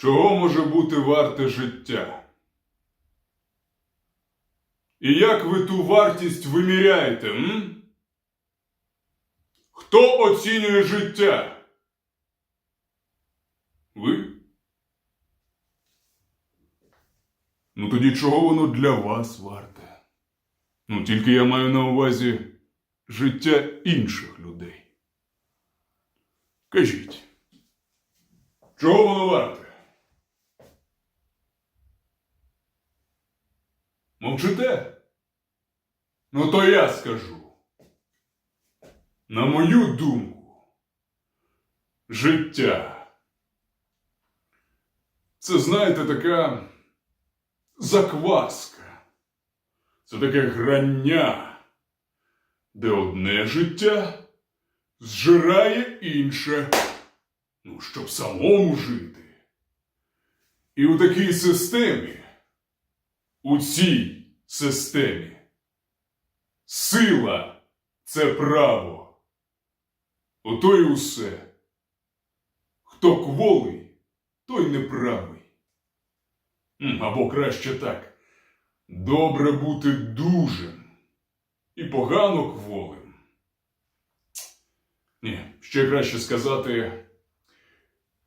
Чого може бути варте життя? І як ви ту вартість виміряєте? М? Хто оцінює життя? Ви? Ну тоді чого воно для вас варте? Ну, тільки я маю на увазі життя інших людей. Кажіть, чого воно варте? Мовчите? Ну, то я скажу. На мою думку, життя. Це, знаєте, така закваска. Це таке грання, де одне життя зжирає інше, ну, щоб самому жити. І у такій системі, у цій системі, сила це право. Ото й усе. Хто кволий, той неправий. Або краще так. Добре бути дужим і погано кволим. Ні, ще краще сказати,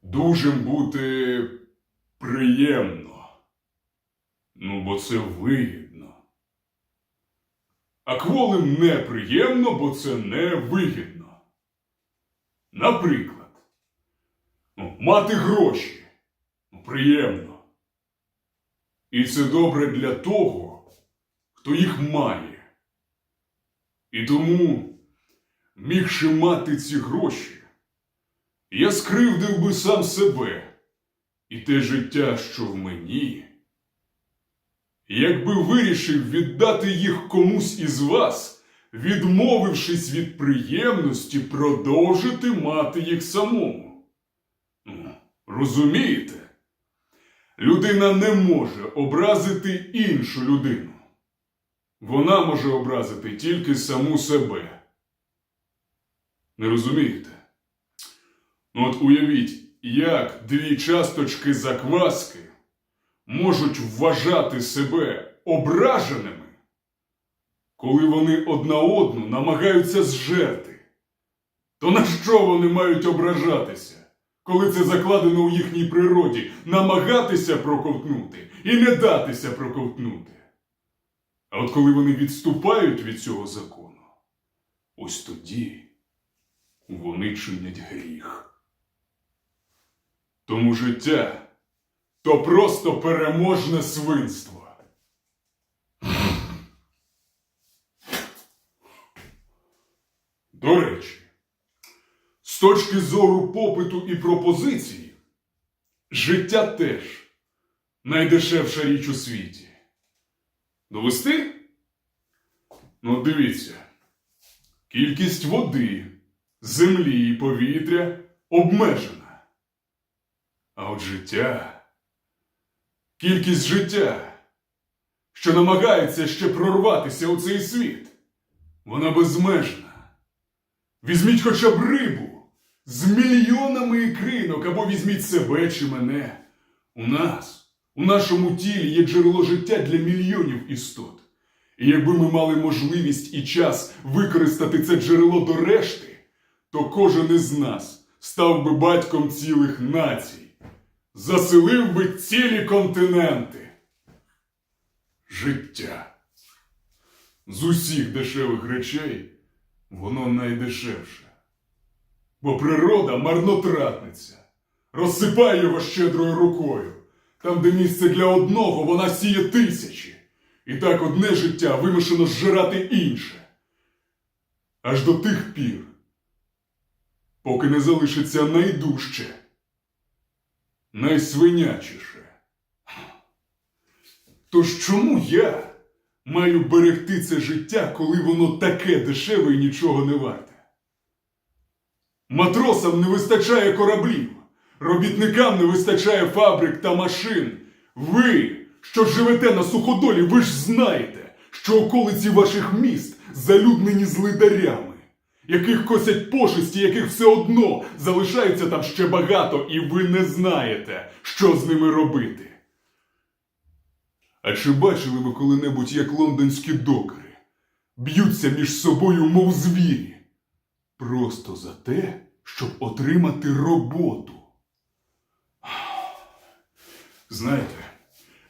дужим бути приємно. Ну, бо це вигідно. А кволим неприємно, бо це не вигідно. Наприклад, ну, мати гроші. Ну, приємно. І це добре для того, хто їх має. І тому, мігши мати ці гроші, я скривдив би сам себе і те життя, що в мені. Якби вирішив віддати їх комусь із вас, відмовившись від приємності продовжити мати їх самому. Ну, Розумієте? Людина не може образити іншу людину. Вона може образити тільки саму себе. Не розумієте? Ну от уявіть, як дві часточки закваски можуть вважати себе ображеними, коли вони одна одну намагаються зжерти. То на що вони мають ображатися? коли це закладено у їхній природі, намагатися проковтнути і не датися проковтнути. А от коли вони відступають від цього закону, ось тоді вони чинять гріх. Тому життя то просто переможне свинство. До речі, з точки зору попиту і пропозиції, життя теж найдешевша річ у світі. Довести? Ну, дивіться, кількість води, землі і повітря обмежена. А от життя, кількість життя, що намагається ще прорватися у цей світ, вона безмежна. Візьміть хоча б рибу з мільйонами ікринок або візьміть себе чи мене. У нас, у нашому тілі є джерело життя для мільйонів істот. І якби ми мали можливість і час використати це джерело до решти, то кожен із нас став би батьком цілих націй, заселив би цілі континенти. Життя. З усіх дешевих речей воно найдешевше. Бо природа марнотратниця, розсипає його щедрою рукою. Там, де місце для одного, вона сіє тисячі. І так одне життя вимушено зжирати інше. Аж до тих пір, поки не залишиться найдужче, найсвинячіше. Тож чому я маю берегти це життя, коли воно таке дешеве і нічого не варте? Матросам не вистачає кораблів, робітникам не вистачає фабрик та машин. Ви, що живете на суходолі, ви ж знаєте, що околиці ваших міст залюднені злидарями, яких косять пошесті, яких все одно залишається там ще багато, і ви не знаєте, що з ними робити. А чи бачили ви коли-небудь, як лондонські докери б'ються між собою, мов звірі? Просто за те, щоб отримати роботу. Знаєте,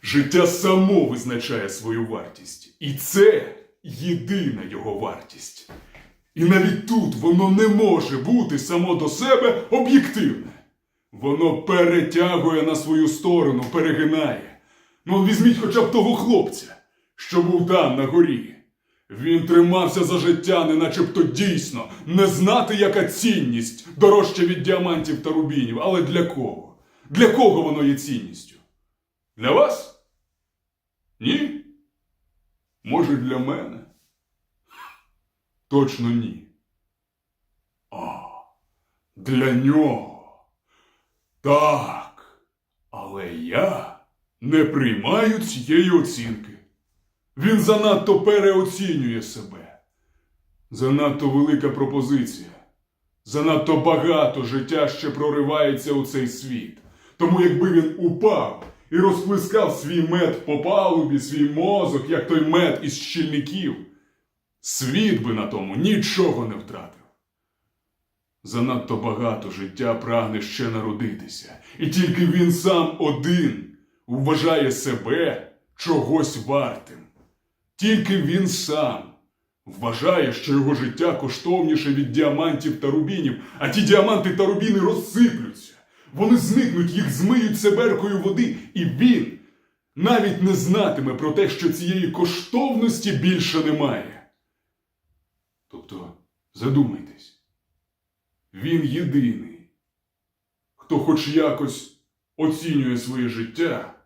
життя само визначає свою вартість. І це єдина його вартість. І навіть тут воно не може бути само до себе об'єктивне. Воно перетягує на свою сторону, перегинає. Ну, візьміть хоча б того хлопця, що був там на горі. Він тримався за життя, не начебто дійсно, не знати, яка цінність дорожча від діамантів та рубінів. Але для кого? Для кого воно є цінністю? Для вас? Ні? Може, для мене? Точно ні. А, для нього. Так. Але я не приймаю цієї оцінки. Він занадто переоцінює себе. Занадто велика пропозиція. Занадто багато життя ще проривається у цей світ. Тому якби він упав і розплескав свій мед по палубі, свій мозок, як той мед із щільників, світ би на тому нічого не втратив. Занадто багато життя прагне ще народитися, і тільки він сам один вважає себе чогось вартим. Тільки він сам вважає, що його життя коштовніше від діамантів та рубінів, а ті діаманти та рубіни розсиплються. Вони зникнуть, їх змиють себеркою води, і він навіть не знатиме про те, що цієї коштовності більше немає. Задумайтесь, він єдиний, хто хоч якось оцінює своє життя,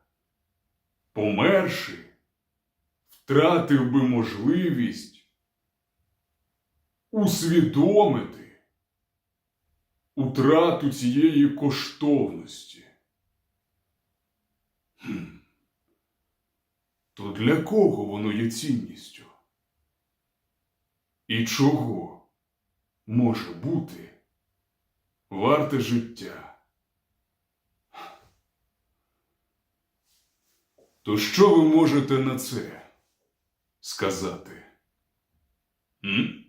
померши, втратив би можливість усвідомити утрату цієї коштовності. Хм. То для кого воно є цінністю? І чого може бути варте життя? То що ви можете на це сказати? М?